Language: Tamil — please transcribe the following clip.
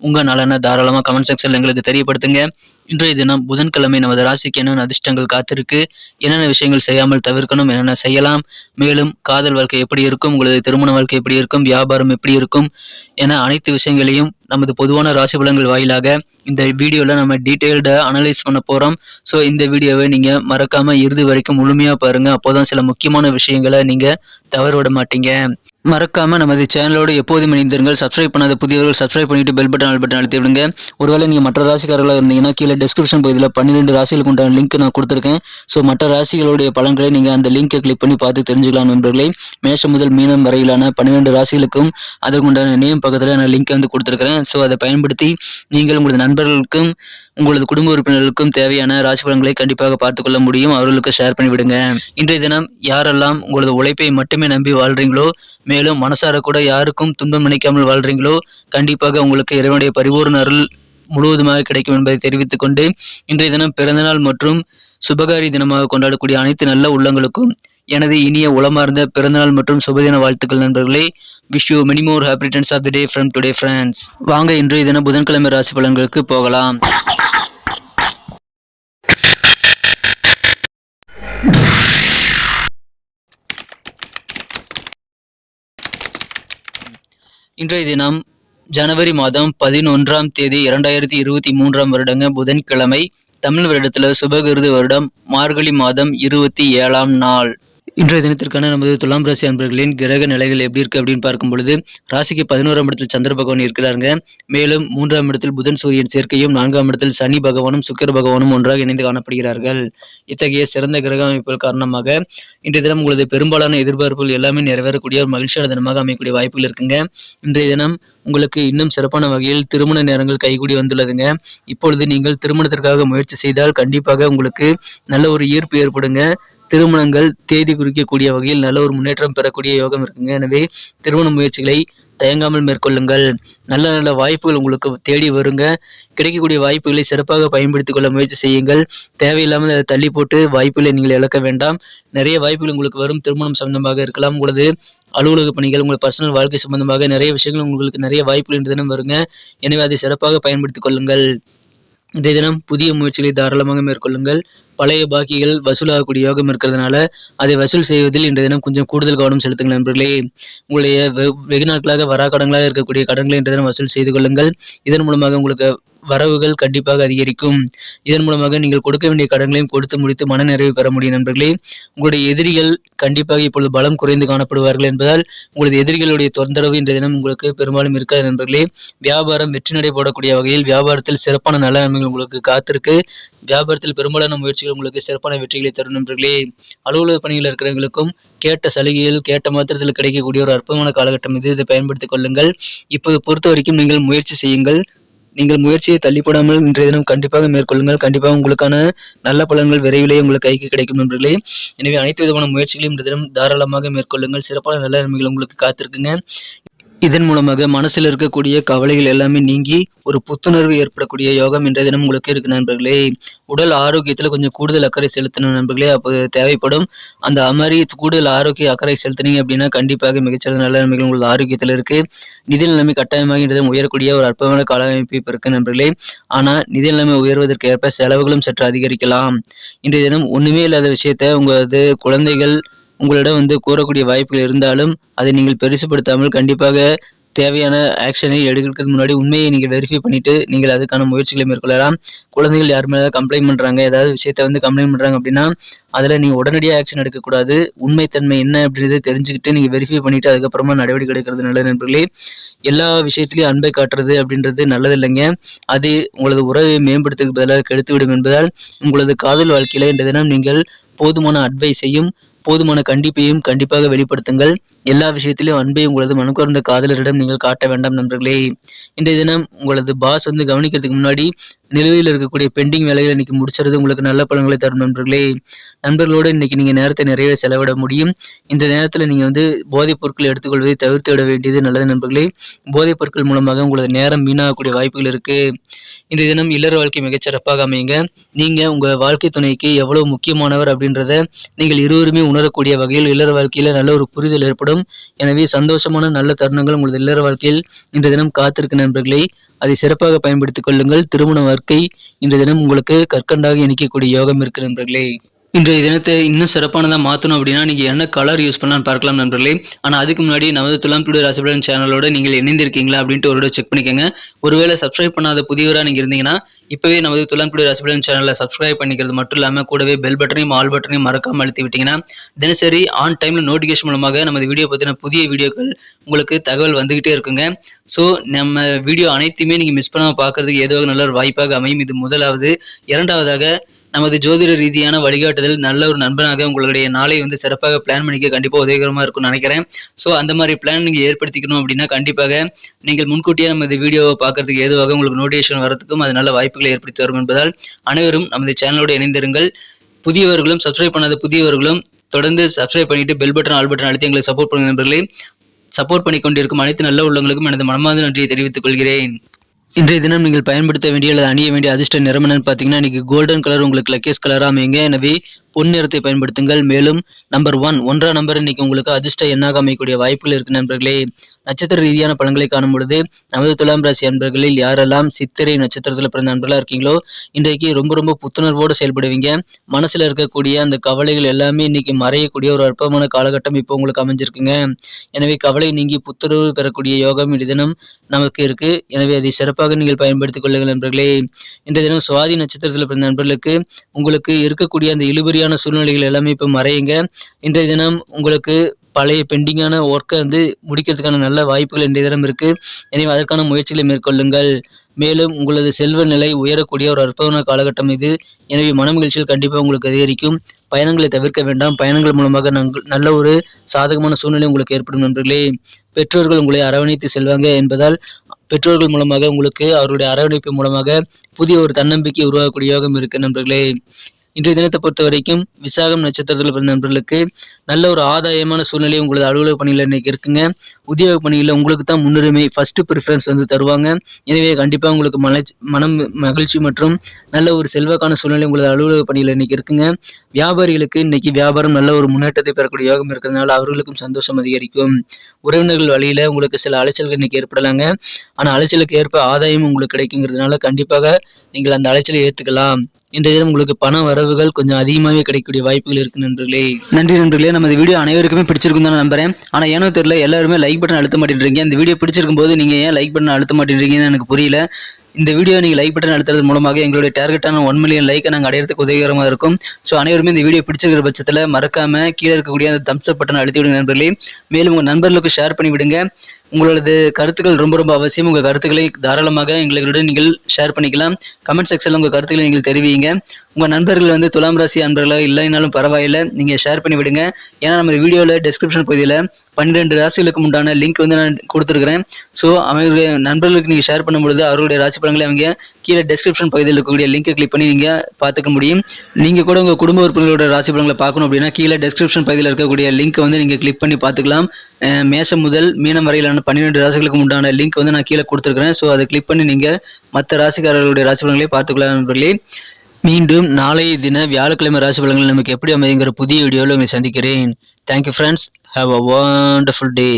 உங்கள் நலனை தாராளமாக கமெண்ட் செக்ஷனில் எங்களுக்கு தெரியப்படுத்துங்க. இன்றைய தினம் புதன்கிழமை நமது ராசிக்கு என்னென்ன அதிர்ஷ்டங்கள் காத்திருக்கு என்னென்ன விஷயங்கள் செய்யாமல் தவிர்க்கணும் என்னென்ன செய்யலாம் மேலும் காதல் வாழ்க்கை எப்படி இருக்கும் உங்களது திருமண வாழ்க்கை எப்படி இருக்கும் வியாபாரம் எப்படி இருக்கும் என அனைத்து விஷயங்களையும் நமது பொதுவான ராசி பலன்கள் வாயிலாக இந்த வீடியோவில் நம்ம டீட்டெயில்டாக அனலைஸ் பண்ண போகிறோம் ஸோ இந்த வீடியோவை நீங்கள் மறக்காமல் இறுதி வரைக்கும் முழுமையாக பாருங்கள் அப்போதான் சில முக்கியமான விஷயங்களை நீங்கள் தவற விட மாட்டீங்க. மறக்காமல் நமது சேனலோடு எப்போதும் இணைந்திருங்கள். சப்ஸ்கிரைப் பண்ணாத புதியவர்கள் சப்ஸ்கிரைப் பண்ணிட்டு பெல் பட்டன் ஆல் பட்டன் அழுத்தி விடுங்க. ஒருவேளை நீங்கள் மற்ற ராசிக்காரர்களாக இருந்தீங்கன்னா கீழே டிஸ்கிரிப்ஷன் பகுதியில் பன்னிரெண்டு ராசிகளுக்கு உண்டான லிங்க் நான் கொடுத்துருக்கேன். ஸோ மற்ற ராசிகளுடைய பலன்களை நீங்கள் அந்த லிங்கை கிளிக் பண்ணி பார்த்து தெரிஞ்சுக்கலாம் நண்பர்களே. மேஷம் முதல் மீனம் வரையிலான பன்னிரெண்டு ராசிகளுக்கும் அதற்குண்டான நேம் பக்கத்தில் நான் லிங்க் வந்து கொடுத்துருக்கிறேன். ஸோ அதை பயன்படுத்தி நீங்கள் உங்களது நண்பர்களுக்கும் உங்களது குடும்ப உறுப்பினர்களுக்கும் தேவையான ராசி பலன்களை கண்டிப்பாக பார்த்துக்கொள்ள முடியும். அவர்களுக்கு ஷேர் பண்ணிவிடுங்க இன்றைய தினம் யாரெல்லாம் உங்களது உழைப்பை மட்டுமே நம்பி வாழ்றீங்களோ மேலும் மனசார கூட யாருக்கும் துன்பம் நினைக்காமல் வாழ்றீங்களோ கண்டிப்பாக உங்களுக்கு இறைவனுடைய பரிபூர்ண அருள் முழுவதுமாக கிடைக்கும் என்பதை தெரிவித்துக் கொண்டு இன்றைய தினம் பிறந்தநாள் மற்றும் சுபகாரி தினமாக கொண்டாடக்கூடிய அனைத்து நல்ல உள்ளங்களுக்கும் எனது இனிய உளமார்ந்த பிறந்தநாள் மற்றும் சுபதின வாழ்த்துக்கள் நண்பர்களே. Wish you many more happy returns of the day from today friends வாங்க இன்றைய தினம் புதன்கிழமை ராசி பலன்களுக்கு போகலாம். இன்றைய தினம் ஜனவரி மாதம் பதினொன்றாம் தேதி இரண்டாயிரத்தி இருபத்தி மூன்றாம் வருடங்க புதன்கிழமை தமிழ் வருடத்தில் சுபகிருது வருடம் மார்கழி மாதம் இருபத்தி ஏழாம் நாள். இன்றைய தினத்திற்கான நமது துலாம் ராசி அன்பர்களின் கிரக நிலைகள் எப்படி இருக்கு அப்படின்னு பார்க்கும் பொழுது ராசிக்கு பதினோராம் இடத்தில் சந்திர பகவான் இருக்கிறாருங்க. மேலும் மூன்றாம் இடத்தில் புதன் சூரியன் சேர்க்கையும் நான்காம் இடத்தில் சனி பகவானும் சுக்கிர பகவானும் ஒன்றாக இணைந்து காணப்படுகிறார்கள். இத்தகைய சிறந்த கிரக அமைப்புகள் காரணமாக இன்றைய தினம் உங்களது பெரும்பாலான எதிர்பார்ப்புகள் எல்லாமே நிறைவேறக்கூடிய ஒரு மகிழ்ச்சியான தினமாக அமையக்கூடிய வாய்ப்புகள் இருக்குங்க. இன்றைய தினம் உங்களுக்கு இன்னும் சிறப்பான வகையில் திருமண நேரங்கள் கைகூடி வந்துள்ளதுங்க. இப்பொழுது நீங்கள் திருமணத்திற்காக முயற்சி செய்தால் கண்டிப்பாக உங்களுக்கு நல்ல ஒரு ஈர்ப்பு ஏற்படுங்க. திருமணங்கள் தேதி குறிக்கக்கூடிய வகையில் நல்ல ஒரு முன்னேற்றம் பெறக்கூடிய யோகம் இருக்குங்க. எனவே திருமண முயற்சிகளை தயங்காமல் மேற்கொள்ளுங்கள். நல்ல நல்ல வாய்ப்புகள் உங்களுக்கு தேடி வருங்க. கிடைக்கக்கூடிய வாய்ப்புகளை சிறப்பாக பயன்படுத்திக் கொள்ள முயற்சி செய்யுங்கள். தேவையில்லாமல் அதை தள்ளி போட்டு வாய்ப்புகளை நீங்கள் இழக்க வேண்டாம். நிறைய வாய்ப்புகள் உங்களுக்கு வரும். திருமணம் சம்பந்தமாக இருக்கலாம். உங்களது அலுவலக பணிகள் உங்கள் பர்சனல் வாழ்க்கை சம்பந்தமாக நிறைய விஷயங்கள் உங்களுக்கு நிறைய வாய்ப்புகள் என்று தினம் வருங்க. எனவே அதை சிறப்பாக பயன்படுத்திக் கொள்ளுங்கள். இன்றைய தினம் புதிய முயற்சிகளை தாராளமாக மேற்கொள்ளுங்கள். பழைய பாக்கிகள் வசூலாகக்கூடிய யோகம் இருக்கிறதுனால அதை வசூல் செய்வதில் இன்றைய தினம் கொஞ்சம் கூடுதல் கவனம் செலுத்துங்கள் நண்பர்களே. உங்களுடைய வெகு நாட்களாக வராக்கடங்களாக இருக்கக்கூடிய கடன்களை இன்றைய தினம் வசூல் செய்து கொள்ளுங்கள். இதன் மூலமாக உங்களுக்கு வரவுகள் கண்டிப்பாக அதிகரிக்கும். இதன் மூலமாக நீங்கள் கொடுக்க வேண்டிய கடன்களையும் கொடுத்து முடித்து மன நிறைவு பெற முடியும் நண்பர்களே. உங்களுடைய எதிரிகள் கண்டிப்பாக இப்பொழுது பலம் குறைந்து காணப்படுவார்கள் என்பதால் உங்களது எதிரிகளுடைய தொந்தரவு இன்றைய தினம் உங்களுக்கு பெரும்பாலும் இருக்காது நண்பர்களே. வியாபாரம் வெற்றி நடை போடக்கூடிய வகையில் வியாபாரத்தில் சிறப்பான நலன்கள் உங்களுக்கு காத்திருக்கு. வியாபாரத்தில் பெரும்பாலான முயற்சிகள் உங்களுக்கு சிறப்பான வெற்றிகளை தரும் நண்பர்களே. அலுவலக பணியில் இருக்கிறவங்களுக்கும் கேட்ட சலுகைகள் கேட்ட மாத்திரத்தில் கிடைக்கக்கூடிய ஒரு அற்புதமான காலகட்டம் இது. இதை பயன்படுத்திக் கொள்ளுங்கள். இப்போது பொறுத்த வரைக்கும் நீங்கள் முயற்சி செய்யுங்கள். நீங்கள் முயற்சியை தள்ளிப்படாமல் இன்றைய தினம் கண்டிப்பாக மேற்கொள்ளுங்கள். கண்டிப்பாக உங்களுக்கான நல்ல பலன்கள் விரைவிலேயே உங்களுக்கு கைக்கு கிடைக்கும் நண்பர்களே. எனவே அனைத்து விதமான முயற்சிகளையும் இன்றைய தினம் தாராளமாக மேற்கொள்ளுங்கள். சிறப்பான நல்ல நன்மைகள் உங்களுக்கு காத்திருக்குங்க. இதன் மூலமாக மனசில் இருக்கக்கூடிய கவலைகள் எல்லாமே நீங்கி ஒரு புத்துணர்வு ஏற்படக்கூடிய யோகம் என்ற தினம் உங்களுக்கு இருக்கு நண்பர்களே. உடல் ஆரோக்கியத்தில் கொஞ்சம் கூடுதல் அக்கறை செலுத்தணும் நண்பர்களே. அப்போ தேவைப்படும் அந்த அமரி கூடுதல் ஆரோக்கிய அக்கறை செலுத்தினீங்க அப்படின்னா கண்டிப்பாக மிகச்சிறந்த நல்ல நிலைமைகள் உங்களுக்கு ஆரோக்கியத்தில் இருக்கு. நிதி நிலைமை கட்டாயமாக உயரக்கூடிய ஒரு அற்புதமான கால அமைப்பு இப்போ இருக்கு நண்பர்களே. ஆனால் நிதி நிலைமை உயர்வதற்கு ஏற்ப செலவுகளும் சற்று அதிகரிக்கலாம். இன்றைய தினம் ஒன்றுமே இல்லாத விஷயத்த உங்களது குழந்தைகள் உங்களிடம் வந்து கூறக்கூடிய வாய்ப்புகள் இருந்தாலும் அதை நீங்கள் பெருசுப்படுத்தாமல் கண்டிப்பாக தேவையான ஆக்ஷனை எடுக்கிறதுக்கு முன்னாடி உண்மையை நீங்கள் வெரிஃபை பண்ணிவிட்டு நீங்கள் அதுக்கான முயற்சிகளை மேற்கொள்ளலாம். குழந்தைகள் யார் மேலே கம்ப்ளைண்ட் பண்ணுறாங்க ஏதாவது விஷயத்த வந்து கம்ப்ளைண்ட் பண்ணுறாங்க அப்படின்னா அதில் நீங்கள் உடனடியாக ஆக்ஷன் எடுக்கக்கூடாது. உண்மைத்தன்மை என்ன அப்படின்றத தெரிஞ்சுக்கிட்டு நீங்கள் வெரிஃபை பண்ணிவிட்டு அதுக்கப்புறமா நடவடிக்கை எடுக்கிறது நல்ல நண்பர்களே. எல்லா விஷயத்துலையும் அன்பை காட்டுறது அப்படின்றது நல்லது இல்லைங்க அது உங்களது உறவை மேம்படுத்துக்கு பதிலாக கெடுத்துவிடும் என்பதால் உங்களது காதல் வாழ்க்கையில் இந்த தினம் நீங்கள் போதுமான அட்வைஸையும் போதுமான கண்டிப்பையும் கண்டிப்பாக வெளிப்படுத்துங்கள். எல்லா விஷயத்திலும் அன்பை உங்களது மனக்குறந்த காதலரிடம் நீங்கள் காட்ட வேண்டாம் நண்பர்களே. இன்றைய தினம் உங்களது பாஸ் வந்து கவனிக்கிறதுக்கு முன்னாடி நிலுவையில் இருக்கக்கூடிய பெண்டிங் வேலைகளை இன்னைக்கு முடிச்சுறது உங்களுக்கு நல்ல பலன்களை தரும் நண்பர்களே. நண்பர்களோடு இன்னைக்கு நீங்கள் நேரத்தை நிறைய செலவிட முடியும். இந்த நேரத்தில் நீங்கள் வந்து போதைப் பொருட்களை எடுத்துக்கொள்வதை தவிர்த்து விட வேண்டியது நல்லது நண்பர்களே. போதைப் பொருட்கள் மூலமாக உங்களது நேரம் வீணாகக்கூடிய வாய்ப்புகள் இருக்கு. இன்றைய தினம் இல்லற வாழ்க்கை மிகச்சிறப்பாக அமையுங்க. நீங்க உங்க வாழ்க்கை துணைக்கு எவ்வளவு முக்கியமானவர் அப்படின்றத நீங்கள் இருவருமே உணரக்கூடிய வகையில் இல்லற வாழ்க்கையில் நல்ல ஒரு புரிதல் ஏற்படும். எனவே சந்தோஷமான நல்ல தருணங்கள் உங்களது இல்லற வாழ்க்கையில் இந்த தினம் காத்திருக்கு நண்பர்களை அதை சிறப்பாக பயன்படுத்திக் கொள்ளுங்கள். திருமண வாழ்க்கை இந்த தினம் உங்களுக்கு கற்கண்டாக இணைக்கக்கூடிய யோகம் இருக்கு நண்பர்களே. இன்றைய தினத்தை இன்னும் சிறப்பானதாக மாற்றணும் அப்படின்னா நீங்கள் என்ன கலர் யூஸ் பண்ணலாம்னு பார்க்கலாம் நண்பர்களே. ஆனால் அதுக்கு முன்னாடி நமது துலாம் டுடே ராசிபலன் சேனலோட நீங்கள் இணைந்திருக்கீங்களா அப்படின்ட்டு ஒரு செக் பண்ணிக்கோங்க. ஒருவேளை சப்ஸ்கிரைப் பண்ணாத புதியவராக நீங்கள் இருந்தீங்கன்னா இப்போவே நமது துலாம் டுடே ராசிபலன் சேனலை சப்ஸ்கிரைப் பண்ணிக்கிறது மட்டும் இல்லாமல் கூடவே பெல் பட்டனையும் ஆல் பட்டனையும் மறக்காமல் அழுத்தி விட்டீங்கன்னா தினசரி ஆன் டைமில் நோட்டிஃபிகேஷன் மூலமாக நமது வீடியோ பற்றின புதிய வீடியோக்கள் உங்களுக்கு தகவல் வந்துகிட்டே இருக்குங்க. ஸோ நம்ம வீடியோ அனைத்துமே நீங்கள் மிஸ் பண்ணாமல் பார்க்கறதுக்கு ஏதோ நல்ல ஒரு வாய்ப்பாக அமையும். இது முதலாவது. இரண்டாவதாக நமது ஜோதிட ரீதியான வழிகாட்டுதல் நல்ல ஒரு நண்பனாக உங்களுடைய நாளை வந்து சிறப்பாக பிளான் பண்ணிக்க கண்டிப்பாக உதவிகரமாக இருக்கும்னு நினைக்கிறேன். ஸோ அந்த மாதிரி பிளான் நீங்கள் ஏற்படுத்திக்கணும் அப்படின்னா கண்டிப்பாக நீங்கள் முன்கூட்டியே நமது வீடியோவை பார்க்கறதுக்கு ஏதுவாக உங்களுக்கு நோட்டிஃபிகேஷன் வரதுக்கும் அது நல்ல வாய்ப்புகளை ஏற்படுத்தி வரும் என்பதால் அனைவரும் நமது சேனலோடு இணைந்திருங்கள். புதியவர்களும் சப்ஸ்கிரைப் பண்ணாத புதியவர்களும் தொடர்ந்து சப்ஸ்கிரைப் பண்ணிட்டு பெல் பட்டன் ஆல் பட்டன் அழுத்தி எங்களை சப்போர்ட் பண்ணுங்க நண்பர்களே. சப்போர்ட் பண்ணி கொண்டிருக்கும் அனைத்து நல்ல உள்ளங்களுக்கும் எனது மனமார்ந்த நன்றியை தெரிவித்துக் கொள்கிறேன். இன்றைய தினம் நீங்கள் பயன்படுத்த வேண்டிய அல்லது அணிய வேண்டிய அதிர்ஷ்ட நிறம் பார்த்தீங்கன்னா இன்னைக்கு கோல்டன் கலர் உங்களுக்கு லக்கேஸ் கலராக அமையுங்க. எனவே பொன்னிறத்தை பயன்படுத்துங்கள். மேலும் நம்பர் ஒன் ஒன்றாம் நம்பர் இன்னைக்கு உங்களுக்கு அதிர்ஷ்ட எண்ணாக அமையக்கூடிய வாய்ப்புகள் இருக்கு நண்பர்களே. நட்சத்திர ரீதியான பலன்களை காணும் பொழுது நமது துலாம் ராசி அன்பர்களில் யாரெல்லாம் சித்திரை நட்சத்திரத்தில் பிறந்த நண்பர்களாக இருக்கீங்களோ இன்றைக்கு ரொம்ப ரொம்ப புத்துணர்வோடு செயல்படுவீங்க. மனசில் இருக்கக்கூடிய அந்த கவலைகள் எல்லாமே இன்னைக்கு மறையக்கூடிய ஒரு அற்புதமான காலகட்டம் இப்போ உங்களுக்கு அமைஞ்சிருக்குங்க. எனவே கவலை நீங்கி புத்துணர்வு பெறக்கூடிய யோகம் இந்த தினம் நமக்கு இருக்கு. எனவே அதை சிறப்பாக நீங்கள் பயன்படுத்திக் கொள்ளுங்கள் நண்பர்களே. இன்றைய தினம் சுவாதி நட்சத்திரத்தில் பிறந்த நண்பர்களுக்கு உங்களுக்கு இருக்கக்கூடிய அந்த இழுபறியான சூழ்நிலைகள் எல்லாமே இப்போ மறையுங்க. இன்றைய தினம் உங்களுக்கு பழைய பெண்டிங்கான ஒர்க்கை வந்து முடிக்கிறதுக்கான நல்ல வாய்ப்புகள் இன்றைய தினம் இருக்கு. எனவே அதற்கான முயற்சிகளை மேற்கொள்ளுங்கள். மேலும் உங்களது செல்வ நிலை உயரக்கூடிய ஒரு அற்புதமான காலகட்டம் இது. எனவே மனமகிழ்ச்சிகள் கண்டிப்பாக உங்களுக்கு அதிகரிக்கும். பயணங்களை தவிர்க்க வேண்டாம். பயணங்கள் மூலமாக நல்ல ஒரு சாதகமான சூழ்நிலை உங்களுக்கு ஏற்படும் நண்பர்களே. பெற்றோர்கள் உங்களை அரவணைத்து செல்வாங்க என்பதால் பெற்றோர்கள் மூலமாக உங்களுக்கு அவருடைய அரவணைப்பு மூலமாக புதிய ஒரு தன்னம்பிக்கை உருவாகக்கூடிய யோகம் இருக்கு நண்பர்களே. இன்றைய தினத்தை பொறுத்த வரைக்கும் விசாகம் நட்சத்திரத்தில் பிறந்த நண்பர்களுக்கு நல்ல ஒரு ஆதாயமான சூழ்நிலை உங்களது அலுவலக பணியில் இன்னைக்கு இருக்குங்க. உத்தியோக பணியில் உங்களுக்கு தான் முன்னுரிமை ஃபர்ஸ்ட் ப்ரிஃபரன்ஸ் வந்து தருவாங்க. எனவே கண்டிப்பாக உங்களுக்கு மலச் மனம் மகிழ்ச்சி மற்றும் நல்ல ஒரு செல்வாக்கான சூழ்நிலை உங்களது அலுவலக பணியில் இன்னைக்கு இருக்குங்க. வியாபாரிகளுக்கு இன்னைக்கு வியாபாரம் நல்ல ஒரு முன்னேற்றத்தை பெறக்கூடிய யோகம் இருக்கிறதுனால அவர்களுக்கும் சந்தோஷம் அதிகரிக்கும். உறவினர்கள் வழியில் உங்களுக்கு சில அலைச்சல்கள் இன்னைக்கு ஏற்படலாங்க. ஆனால் அலைச்சலுக்கு ஏற்ப ஆதாயம் உங்களுக்கு கிடைக்குங்கிறதுனால கண்டிப்பாக நீங்கள் அந்த அலைச்சலை ஏற்றுக்கலாம் இன்றைய தினம் உங்களுக்கு பண வரவுகள் கொஞ்சம் அதிகமாகவே கிடைக்கக்கூடிய வாய்ப்புகள் இருக்கு நண்பர்களே. நன்றி நண்பர்களே. நம்ம இந்த வீடியோ அனைவருக்குமே பிடிச்சிருக்கும் தான் நம்புறேன். ஆனால் ஏனோ தெரியல எல்லாருமே லைக் பட்டன் அழுத்த மாட்டேன்றீங்க. இந்த வீடியோ பிடிச்சிருக்கும் போது நீங்கள் ஏன் லைக் பட்டன் அழுத்த மாட்டேன்றீங்கன்னு எனக்கு புரியல. இந்த வீடியோ நீங்கள் லைக் பட்டன் அழுத்துறது மூலமாக எங்களுடைய டார்கெட்டான ஒன் மில்லியன் லைக்கை நாங்கள் அடையிறதுக்கு உதவிகரமாக இருக்கும். ஸோ அனைவருமே இந்த வீடியோ பிடிச்சிருக்கிற பட்சத்தில் மறக்காமல் கீழே இருக்கக்கூடிய அந்த தம்ஸ் அப் பட்டன் அழுத்தி விடுங்க நண்பர்களே. மேலும் உங்கள் நண்பர்களுக்கு ஷேர் பண்ணி விடுங்க. உங்களது கருத்துக்கள் ரொம்ப ரொம்ப அவசியம். உங்கள் கருத்துக்களை தாராளமாக எங்களுடன் நீங்கள் ஷேர் பண்ணிக்கலாம். கமெண்ட் செக்ஷனில் உங்கள் கருத்துக்களை நீங்கள் தெரிவிங்க. உங்கள் நண்பர்கள் வந்து துலாம் ராசி அன்பர்களாக இல்லைனாலும் பரவாயில்லை. நீங்கள் ஷேர் பண்ணி விடுங்க. ஏன்னா நம்ம வீடியோவில் டெஸ்கிரிப்ஷன் பகுதியில் பன்னிரெண்டு ராசிகளுக்கு உண்டான லிங்க் வந்து நான் கொடுத்துருக்குறேன். ஸோ அவங்களுடைய நண்பர்களுக்கு நீங்கள் ஷேர் பண்ணும்பொழுது அவர்களுடைய ராசி பலன்களை அவங்க கீழே டெஸ்கிரிப்ஷன் பகுதியில் இருக்கக்கூடிய லிங்கை கிளிக் பண்ணி நீங்கள் பார்த்துக்க முடியும். நீங்கள் கூட உங்கள் குடும்ப உறுப்பினர்களோட ராசி படங்களை பார்க்கணும் அப்படின்னா கீழே டெஸ்கிரிப்ஷன் பகுதியில் இருக்கக்கூடிய லிங்க் வந்து நீங்கள் கிளிக் பண்ணி பார்த்துக்கலாம். மேசம் மேஷம் முதல் மீனம் வரையிலான பன்னிரெண்டு ராசிகளுக்கு உண்டான லிங்க் வந்து நான் கீழே கொடுத்துருக்கிறேன். ஸோ அதை கிளிக் பண்ணி நீங்கள் மற்ற ராசிக்காரர்களுடைய ராசி பலன்களை பார்த்துக்கலாம் நண்பர்களே. மீண்டும் நாளைய தின வியாழக்கிழமை ராசி பலன்கள் நமக்கு எப்படி அமையுங்கிற புதிய வீடியோவில் உங்களை சந்திக்கிறேன். Thank you friends have a wonderful day